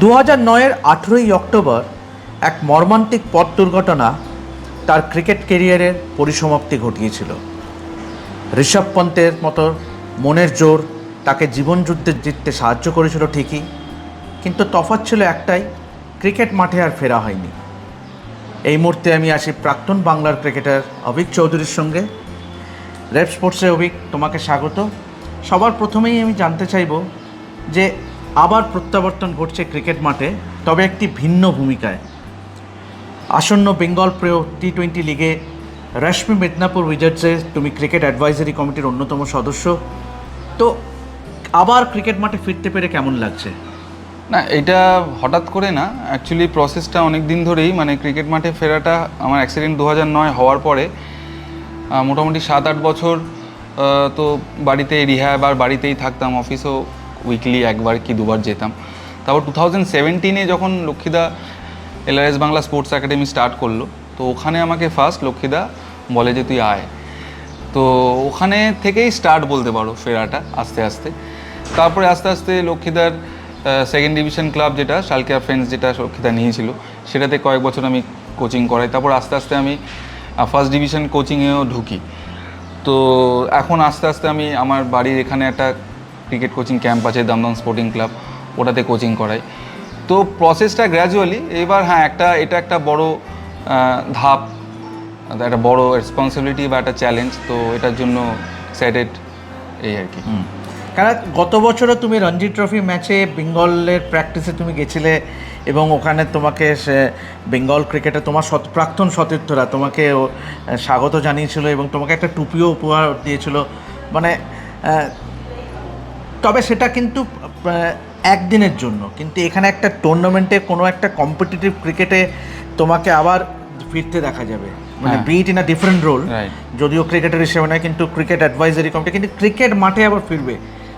দু হাজার নয়ের আঠেরোই অক্টোবর এক মর্মান্তিক পথ দুর্ঘটনা তার ক্রিকেট কেরিয়ারের পরিসমাপ্তি ঘটিয়েছিল। ঋষভ পন্তের মতো মনের জোর তাকে জীবনযুদ্ধে জিততে সাহায্য করেছিল ঠিকই, কিন্তু তফাৎ ছিল একটাই, ক্রিকেট মাঠে আর ফেরা হয়নি। এই মুহূর্তে আমি আসি প্রাক্তন বাংলার ক্রিকেটার অভিক চৌধুরীর সঙ্গে। রেপ স্পোর্টসে অভিক, তোমাকে স্বাগত। সবার প্রথমেই আমি জানতে চাইব যে আবার প্রত্যাবর্তন ঘটছে ক্রিকেট মাঠে, তবে একটি ভিন্ন ভূমিকায়। আসন্ন বেঙ্গল প্রিয় টি টোয়েন্টি লিগে রশ্মি মেদিনীপুর উইজার্সে তুমি ক্রিকেট অ্যাডভাইজারি কমিটির অন্যতম সদস্য। তো আবার ক্রিকেট মাঠে ফিরতে পেরে কেমন লাগছে? না, এটা হঠাৎ করে না। অ্যাকচুয়ালি প্রসেসটা অনেক দিন ধরেই মানে ক্রিকেট মাঠে ফেরাটা আমার অ্যাক্সিডেন্ট দু নয় হওয়ার পরে মোটামুটি সাত আট বছর তো বাড়িতে রিহ্যাব আর বাড়িতেই থাকতাম অফিসও উইকলি একবার কি দুবার যেতাম। তারপর টু থাউজেন্ড সেভেন্টিনে যখন লক্ষ্মীদা LRS Bangla sports academy start করল, তো ওখানে আমাকে ফার্স্ট লক্ষ্মীদা বলে যে, তুই আয়। তো ওখানে থেকেই স্টার্ট বলতে পারো ফেরাটা আস্তে আস্তে। তারপরে আস্তে আস্তে লক্ষ্মীদার সেকেন্ড ডিভিশন ক্লাব যেটা শালকিয়া ফ্রেন্ডস যেটা লক্ষ্মীদা নিয়েছিল, সেটাতে কয়েক বছর আমি কোচিং করাই। তারপর আস্তে আস্তে আমি ফার্স্ট ডিভিশন কোচিংয়েও ঢুকি। তো এখন আস্তে আস্তে আমি, আমার বাড়ির এখানে একটা ক্রিকেট কোচিং ক্যাম্প আছে দমদম স্পোর্টিং ক্লাব ওটাতে কোচিং করাই তো প্রসেসটা গ্র্যাজুয়ালি এবার হ্যাঁ একটা, এটা একটা বড় ধাপ একটা বড় রেসপন্সিবিলিটি বা একটা চ্যালেঞ্জ তো এটার জন্য এক্সাইটেড এই আর কি। কারণ গত বছরও তুমি রঞ্জি ট্রফি ম্যাচে বেঙ্গলের প্র্যাকটিসে তুমি গেছিলে এবং ওখানে তোমাকে সে, বেঙ্গল ক্রিকেটে তোমার সৎ, প্রাক্তন সতীর্থরা তোমাকে স্বাগত জানিয়েছিল এবং তোমাকে একটা টুপিও উপহার দিয়েছিল। মানে তবে সেটা কিন্তু একদিনের জন্য। কিন্তু এখানে একটা টুর্নামেন্টে কোনো একটা কম্পিটিটিভ ক্রিকেটে তোমাকে আবার ফিরতে দেখা যাবে। মানে। Bit in a different role যদিও ক্রিকেটার হিসেবে নয় কিন্তু ক্রিকেট অ্যাডভাইজারি কমিটি কিন্তু ক্রিকেট মাঠে আবার ফিরবে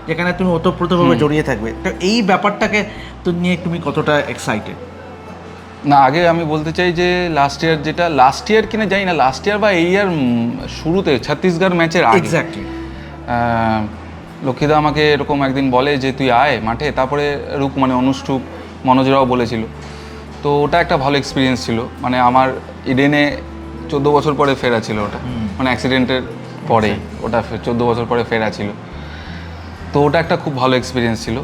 যেখানে তুমি ওতপ্রোতভাবে জড়িয়ে থাকবে। তো এই ব্যাপারটাকে তো নিয়ে তুমি কতটা এক্সাইটেড না আগে আমি বলতে চাই যে লাস্ট ইয়ার যেটা লাস্ট ইয়ার কিনা জানি না লাস্ট ইয়ার বা এই ইয়ার শুরুতে ছত্তিশগড় ম্যাচের এক্স্যাক্টলি লক্ষ্মীদা আমাকে এরকম একদিন বলে যে তুই আয় মাঠে। তারপরে রূপ মানে অনুষ্ঠুপ মনোজরাও বলেছিল। তো ওটা একটা ভালো এক্সপিরিয়েন্স ছিল। মানে আমার ইডেনে চোদ্দ বছর পরে ফেরা ছিল ওটা। মানে অ্যাক্সিডেন্টের পরেই ওটা চোদ্দ বছর পরে ফেরা ছিল। তো ওটা একটা খুব ভালো এক্সপিরিয়েন্স ছিল।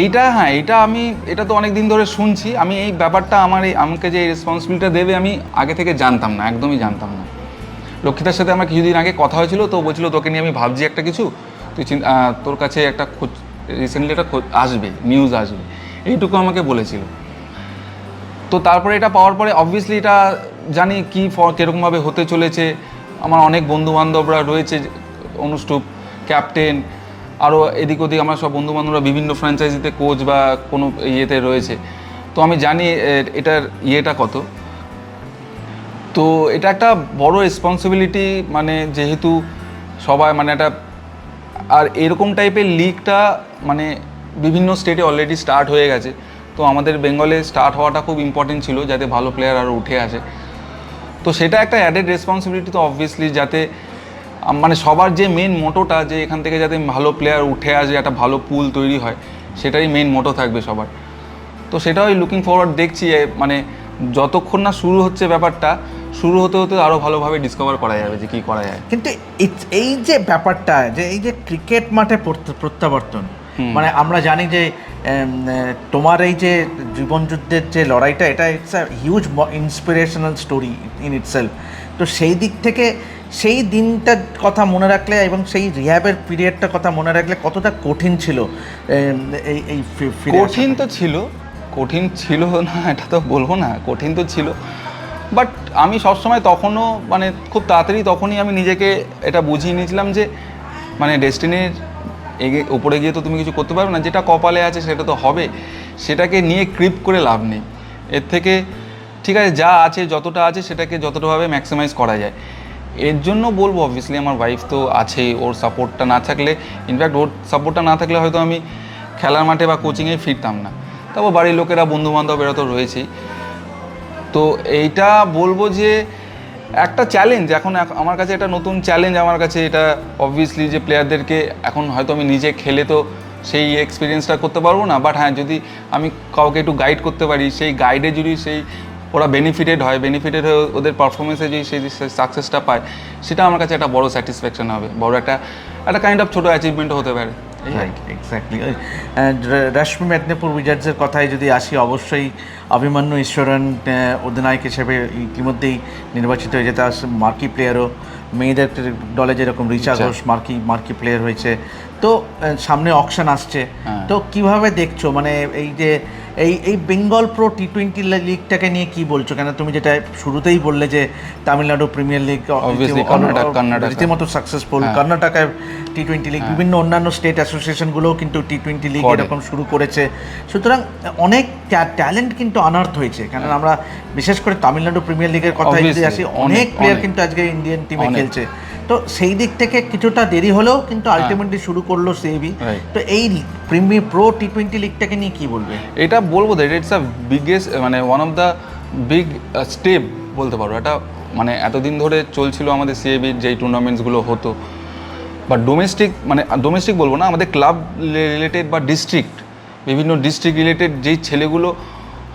এইটা হ্যাঁ এইটা আমি এটা তো অনেক দিন ধরে শুনছি। আমি এই ব্যাপারটা আমার এই আমাকে যে রেসপন্সিবিলিটিটা দেবে আমি আগে থেকে জানতাম না একদমই জানতাম না। লক্ষ্মীদার সাথে আমার কিছুদিন আগে কথা হয়েছিল তো বলছিল তোকে নিয়ে আমি ভাবছি একটা কিছু। তুই তোর কাছে একটা খোঁজ রিসেন্টলি একটা খোঁজ আসবে নিউজ আসবে। এইটুকু আমাকে বলেছিল। তো তারপরে এটা পাওয়ার পরে অবভিয়াসলি এটা জানি কি কিরকমভাবে হতে চলেছে। আমার অনেক বন্ধু বান্ধবরা রয়েছে, অনুষ্ঠুপ ক্যাপ্টেন আরও এদিক ওদিক আমার সব বন্ধু বান্ধবরা বিভিন্ন ফ্র্যাঞ্চাইজিতে কোচ বা কোনো ইয়েতে রয়েছে। তো আমি জানি এটার ইয়েটা কত। তো এটা একটা বড় রেসপন্সিবিলিটি মানে যেহেতু সবাই মানে একটা আর এরকম টাইপের লিগটা মানে বিভিন্ন স্টেটে অলরেডি স্টার্ট হয়ে গেছে। তো আমাদের বেঙ্গলে স্টার্ট হওয়াটা খুব ইম্পর্টেন্ট ছিল যাতে ভালো প্লেয়ার আরও উঠে আসে। তো সেটা একটা অ্যাডেড রেসপন্সিবিলিটি তো অবভিয়াসলি যাতে মানে সবার যে মেন মোটোটা যে এখান থেকে যাতে ভালো প্লেয়ার উঠে আসে, একটা ভালো পুল তৈরি হয় সেটাই মেন মোটো থাকবে সবার। তো সেটা ওই লুকিং ফরওয়ার্ড দেখছি মানে যতক্ষণ না শুরু হচ্ছে ব্যাপারটা শুরু হতে হতে আরও ভালোভাবে ডিসকভার করা যাবে যে কী করা যায়। কিন্তু এই- যে ব্যাপারটা যে এই যে ক্রিকেট মাঠে প্রত্য- প্রত্যাবর্তন মানে আমরা জানি যে তোমার এই যে জীবনযুদ্ধের যে লড়াইটা এটা it's a huge inspirational story in itself তো সেই দিক থেকে সেই দিনটার কথা মনে রাখলে এবং সেই রিহ্যাবের পিরিয়ডটার কথা মনে রাখলে কতটা কঠিন ছিল এই এই কঠিন তো ছিল কঠিন ছিল না এটা তো বলব না কঠিন তো ছিল। বাট আমি সবসময় তখনও মানে খুব তাড়াতাড়ি তখনই আমি নিজেকে এটা বুঝিয়ে নিয়েছিলাম যে মানে ডেস্টিনির এগে, উপরে গিয়ে তো তুমি কিছু করতে পারবে না, যেটা কপালে আছে সেটা তো হবে। সেটাকে নিয়ে ক্রিপ করে লাভ নেই। এর থেকে ঠিক আছে, যা আছে, যতটা আছে, সেটাকে যতটাভাবে ম্যাক্সিমাইজ করা যায়। এর জন্য বলব অবভিয়াসলি আমার ওয়াইফ তো আছে ওর সাপোর্টটা না থাকলে ইনফ্যাক্ট ওর সাপোর্টটা না থাকলে হয়তো আমি খেলার মাঠে বা কোচিংয়ে ফিরতাম না। তারপর বাড়ির লোকেরা বন্ধু বান্ধব এরা তো রয়েছেই। তো এইটা বলব যে একটা চ্যালেঞ্জ এখন আমার কাছে একটা নতুন চ্যালেঞ্জ আমার কাছে, এটা অবভিয়াসলি যে প্লেয়ারদেরকে এখন হয়তো আমি নিজে খেলে তো সেই এক্সপিরিয়েন্সটা করতে পারব না বাট হ্যাঁ যদি আমি কাউকে একটু গাইড করতে পারি, সেই গাইডে যদি সেই ওরা বেনিফিটেড হয় বেনিফিটেড হয়ে ওদের পারফরমেন্সে যদি সেই সাকসেসটা পায়, সেটা আমার কাছে একটা বড় স্যাটিসফ্যাকশন হবে, বড় একটা একটা কাইন্ড অফ ছোটো অ্যাচিভমেন্ট হতে পারে। আর এক্স্যাক্টলি রশ্মি মেদিনীপুর উইজার্সের কথায় যদি আসি অবশ্যই অভিমন্যু ঈশ্বরন অধিনায়ক হিসেবে ইতিমধ্যেই নির্বাচিত হয়ে যেতে তার মার্কি প্লেয়ারও। মেয়েদের দলে যেরকম Richa. Ghosh marquee marquee player হয়েছে। তো সামনে অকশন আসছে। হ্যাঁ। তো কীভাবে দেখছ? মানে এই যে এই এই বেঙ্গল প্রো টি টোয়েন্টি লিগটাকে নিয়ে কি বলছো? কেন তুমি যেটা শুরুতেই বললে যে তামিলনাড়ু প্রিমিয়ার লিগ। রীতিমতো সাকসেসফুল কর্ণাটকের টি টোয়েন্টি লিগ বিভিন্ন অন্যান্য স্টেট অ্যাসোসিয়েশনগুলোও কিন্তু টি টোয়েন্টি লিগ এরকম শুরু করেছে। সুতরাং অনেক ট্যালেন্ট কিন্তু আনার্থ হয়েছে। কারণ আমরা বিশেষ করে তামিলনাড়ু প্রিমিয়ার লিগের কথা যদি আসি অনেক, প্লেয়ার কিন্তু আজকে ইন্ডিয়ান টিমে খেলছে। তো সেই দিক থেকে কিছুটা দেরি হলেও কিন্তু আলটিমেটলি শুরু করল Right. তো এই প্রিমিয়ার প্রো টি টোয়েন্টি লিগটাকে নিয়ে কি বলবে? এটা বলব দ্যাট ইটস আ বিগেস্ট মানে one of the big step বলতে পারো। এটা মানে এতদিন ধরে চলছিল আমাদের সিএবির যেই টুর্নামেন্টসগুলো হতো। বা ডোমেস্টিক মানে ডোমেস্টিক বলব না আমাদের ক্লাব রিলেটেড বা ডিস্ট্রিক্ট বিভিন্ন ডিস্ট্রিক্ট রিলেটেড যেই ছেলেগুলো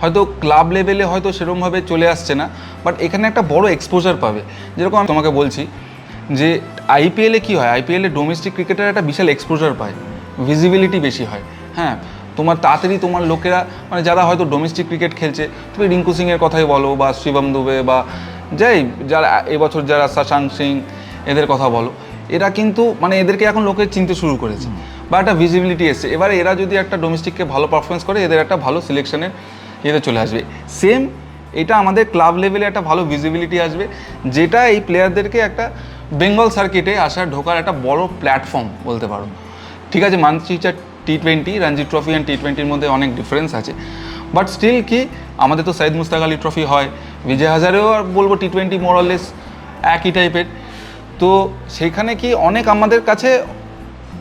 হয়তো ক্লাব লেভেলে হয়তো সেরকমভাবে চলে আসছে না বাট এখানে একটা বড় এক্সপোজার পাবে। যেরকম আমি তোমাকে বলছি যে আইপিএলে কী হয়? আইপিএলে ডোমেস্টিক ক্রিকেটার একটা বিশাল এক্সপোজার পায়। ভিজিবিলিটি বেশি হয়। হ্যাঁ তোমার তাড়াতাড়ি তোমার লোকেরা মানে যারা হয়তো ডোমেস্টিক ক্রিকেট খেলছে, তুমি রিঙ্কু সিংয়ের কথাই বলো বা শিবম দুবে বা যাই, যারা এবছর যারা শাশাং সিং এদের কথা বলো, এরা কিন্তু মানে এদেরকে এখন লোকে চিনতে শুরু করেছে। বা একটা ভিজিবিলিটি এসছে। এবারে এরা যদি একটা ডোমেস্টিককে ভালো পারফরমেন্স করে, এদের একটা ভালো সিলেকশনের ইয়েতে চলে আসবে। সেম এটা আমাদের ক্লাব লেভেলে একটা ভালো ভিজিবিলিটি আসবে, যেটা এই প্লেয়ারদেরকে একটা বেঙ্গল সার্কিটে আসার, ঢোকার একটা বড় প্ল্যাটফর্ম বলতে পারো। ঠিক আছে মানচিচার T twenty Ranji trophy and T টোয়েন্টির মধ্যে অনেক ডিফারেন্স আছে। বাট স্টিল কি, আমাদের তো সাইদ মুস্তাক আলী ট্রফি হয় বিজয় হাজারেও আর বলব টি টোয়েন্টি মোরালেস একই টাইপের তো সেইখানে কি অনেক আমাদের কাছে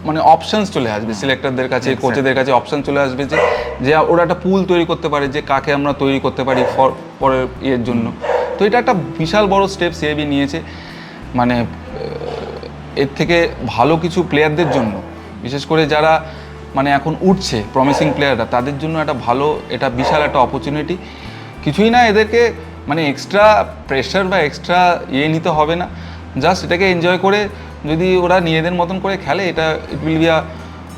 মানে অপশনস চলে আসবে সিলেক্টরদের কাছে কোচেদের কাছে অপশন চলে আসবে যে যে ওরা একটা পুল তৈরি করতে পারে যে কাকে আমরা তৈরি করতে পারি ফর পরের ইয়ের জন্য। তো এটা একটা বিশাল বড় স্টেপ সিএবি নিয়েছে। মানে এর থেকে ভালো কিছু প্লেয়ারদের জন্য বিশেষ করে যারা মানে এখন উঠছে প্রমিসিং প্লেয়াররা তাদের জন্য একটা ভালো এটা বিশাল একটা অপরচুনিটি কিছুই না এদেরকে মানে এক্সট্রা প্রেশার বা এক্সট্রা ইয়ে নিতে হবে না। জাস্ট এটাকে এনজয় করে যদি ওরা নিজেদের মতন করে খেলে এটা ইট উইল বি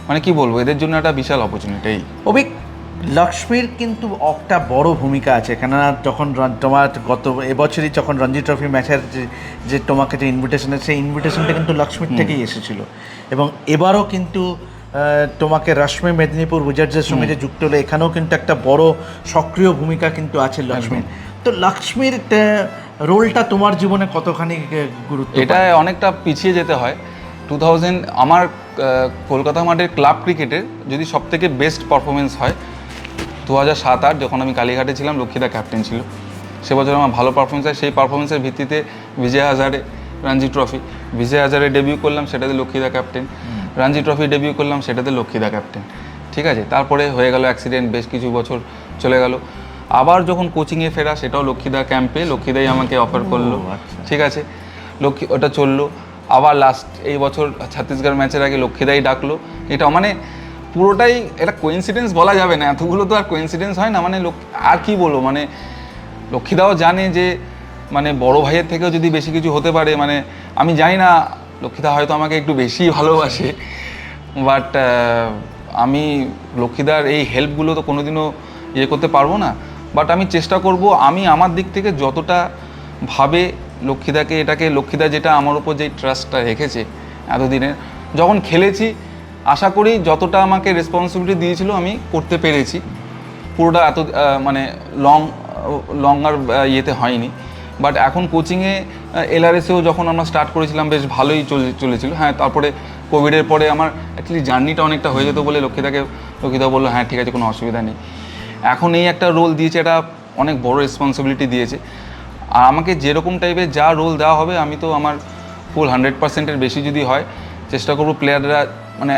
মানে কি বলব এদের জন্য একটা বিশাল অপরচুনিটি অভিক লক্ষ্মীর কিন্তু একটা বড় ভূমিকা আছে। কেননা যখন তোমার গত এবছরই যখন রঞ্জি ট্রফি ম্যাচের যে যে তোমাকে যে ইনভিটেশন সেই ইনভিটেশনটা কিন্তু লক্ষ্মীর থেকেই এসেছিল। এবং এবারও কিন্তু তোমাকে রশ্মি মেদিনীপুর উইজার্সের সঙ্গে যে যুক্ত হলো এখানেও কিন্তু একটা বড় সক্রিয় ভূমিকা কিন্তু আছে লক্ষ্মীর। তো লক্ষ্মীর রোলটা তোমার জীবনে কতখানি গুরুত্ব এটা অনেকটা পিছিয়ে যেতে হয়। টু থাউজেন্ড আমার কলকাতা মাঠের ক্লাব ক্রিকেটের যদি সব থেকে বেস্ট পারফরমেন্স হয় দু হাজার সাত আট যখন আমি কালীঘাটে ছিলাম লক্ষ্মীদা ক্যাপ্টেন ছিল। সে বছর আমার ভালো পারফরমেন্স হয়। সেই পারফরমেন্সের ভিত্তিতে বিজয় হাজারে রঞ্জি ট্রফি বিজয় হাজারে ডেবিউ করলাম সেটাতে লক্ষ্মীদা ক্যাপ্টেন। রঞ্জি ট্রফি ডেবিউ করলাম সেটাতে লক্ষ্মীদা ক্যাপ্টেন। ঠিক আছে? তারপরে হয়ে গেল অ্যাক্সিডেন্ট বেশ কিছু বছর চলে গেল। আবার যখন কোচিংয়ে ফেরা সেটাও লক্ষ্মীদা ক্যাম্পে লক্ষ্মীদাই আমাকে অফার করল। আচ্ছা। ঠিক আছে? লক্ষ্মী ওটা চলল। আবার লাস্ট এই বছর ছত্তিশগড় ম্যাচের আগে লক্ষ্মীদাই ডাকলো। এটা মানে পুরোটাই এটা কোইন্সিডেন্স বলা যাবে না। এতগুলো তো আর কোইন্সিডেন্স হয় না। মানে আর কি বলব? মানে লক্ষ্মীদাও জানে যে মানে বড় ভাইয়ের থেকেও যদি বেশি কিছু হতে পারে মানে আমি জানি না লক্ষ্মীদা হয়তো আমাকে একটু বেশি ভালোবাসে। বাট আমি লক্ষ্মীদার এই হেল্পগুলো তো কোনোদিনও ইয়ে করতে পারব না। বাট আমি চেষ্টা করব, আমি আমার দিক থেকে যতটা ভাবে লক্ষ্মীদাকে, এটাকে, লক্ষ্মীদা যেটা আমার উপর যেই ট্রাস্টটা রেখেছে এতদিনের, যখন খেলেছি, আশা করি যতটা আমাকে রেসপন্সিবিলিটি দিয়েছিল আমি করতে পেরেছি। পুরোটা এত মানে লং লং আর ইয়েতে হয়নি। বাট এখন কোচিংয়ে এলআরএসেও যখন আমরা স্টার্ট করেছিলাম, বেশ ভালোই চলে, চলেছিল। হ্যাঁ তারপরে কোভিডের পরে আমার অ্যাকচুয়ালি জার্নিটা অনেকটা হয়ে যেত বলে লক্ষ্মীদাকে, লক্ষ্মীদা বলল হ্যাঁ ঠিক আছে, কোনো অসুবিধা নেই। এখন এই একটা রোল দিয়েছে এটা অনেক বড় রেসপন্সিবিলিটি দিয়েছে। আর আমাকে যেরকম টাইপের যা রোল দেওয়া হবে আমি তো আমার ফুল হান্ড্রেড পার্সেন্টের বেশি যদি হয় চেষ্টা করব প্লেয়াররা মানে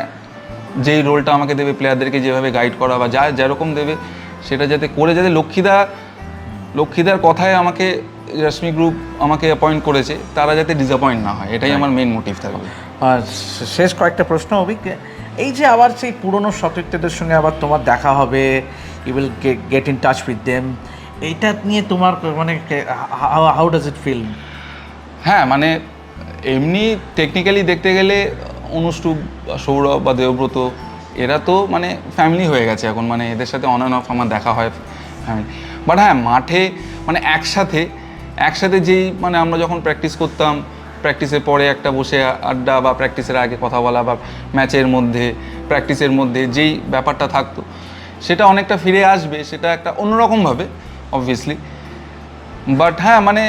যেই রোলটা আমাকে দেবে প্লেয়ারদেরকে যেভাবে গাইড করা বা যা যেরকম দেবে সেটা যাতে করে যাতে লক্ষ্মীদা লক্ষ্মীদার কথায় আমাকে রশ্মি গ্রুপ আমাকে অ্যাপয়েন্ট করেছে তারা যাতে ডিসঅ্যাপয়েন্ট না হয় এটাই আমার মেন মোটিভ থাকবে। আর শেষ কয়েকটা প্রশ্ন অভিজ্ঞ এই যে আবার সেই পুরনো সতীর্থদের সঙ্গে আবার তোমার দেখা হবে you will get in touch with them এইটা নিয়ে তোমার মানে হাউ ডাজ ইট ফিল হ্যাঁ মানে এমনি টেকনিক্যালি দেখতে গেলে অনুষ্টুপ সৌরভ বা দেবব্রত, এরা তো মানে ফ্যামিলি হয়ে গেছে এখন মানে এদের সাথে অন অফ আমার দেখা হয় ফ্যামিলি বাট হ্যাঁ মাঠে মানে একসাথে একসাথে যেই মানে আমরা যখন প্র্যাকটিস করতাম প্র্যাকটিসের পরে একটা বসে আড্ডা বা প্র্যাকটিসের আগে কথা বলা বা ম্যাচের মধ্যে প্র্যাকটিসের মধ্যে যেই ব্যাপারটা থাকতো সেটা অনেকটা ফিরে আসবে, সেটা একটা অন্যরকমভাবে অবভিয়াসলি বাট হ্যাঁ মানে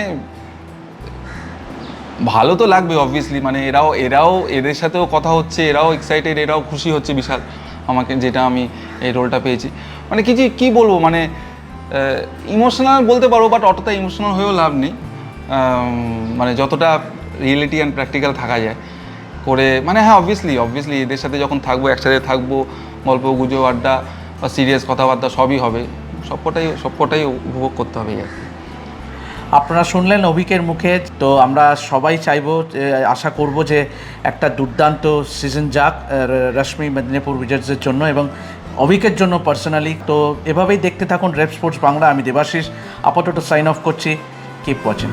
ভালো তো লাগবে অবভিয়াসলি মানে এরাও এরাও এদের সাথেও কথা হচ্ছে, এরাও এক্সাইটেড এরাও খুশি হচ্ছে বিশাল আমাকে, যেটা আমি এই রোলটা পেয়েছি। মানে কি যে, কী বলব মানে ইমোশনাল বলতে পারো বাট অতটা ইমোশনাল হয়েও লাভ নেই। মানে যতটা রিয়েলিটি অ্যান্ড প্র্যাকটিক্যাল থাকা যায় করে মানে হ্যাঁ অবভিয়াসলি অবভিয়াসলি এদের সাথে যখন থাকব, একসাথে থাকব, গল্প, গুজব, আড্ডা বা সিরিয়াস কথাবার্তা সবই হবে। সবকটাই সবকটাই উপভোগ করতে হবে আর আপনারা শুনলেন অভিকের মুখে, তো আমরা সবাই চাইব আশা করব যে একটা দুর্দান্ত সিজন যাক রশ্মি মেদিনীপুর উইজার্সের জন্য এবং অভিকের জন্য পার্সোনালি তো এভাবেই দেখতে থাকুন রেপ স্পোর্টস বাংলা, আমি দেবাশিস, আপাতত সাইন অফ করছি। Keep watching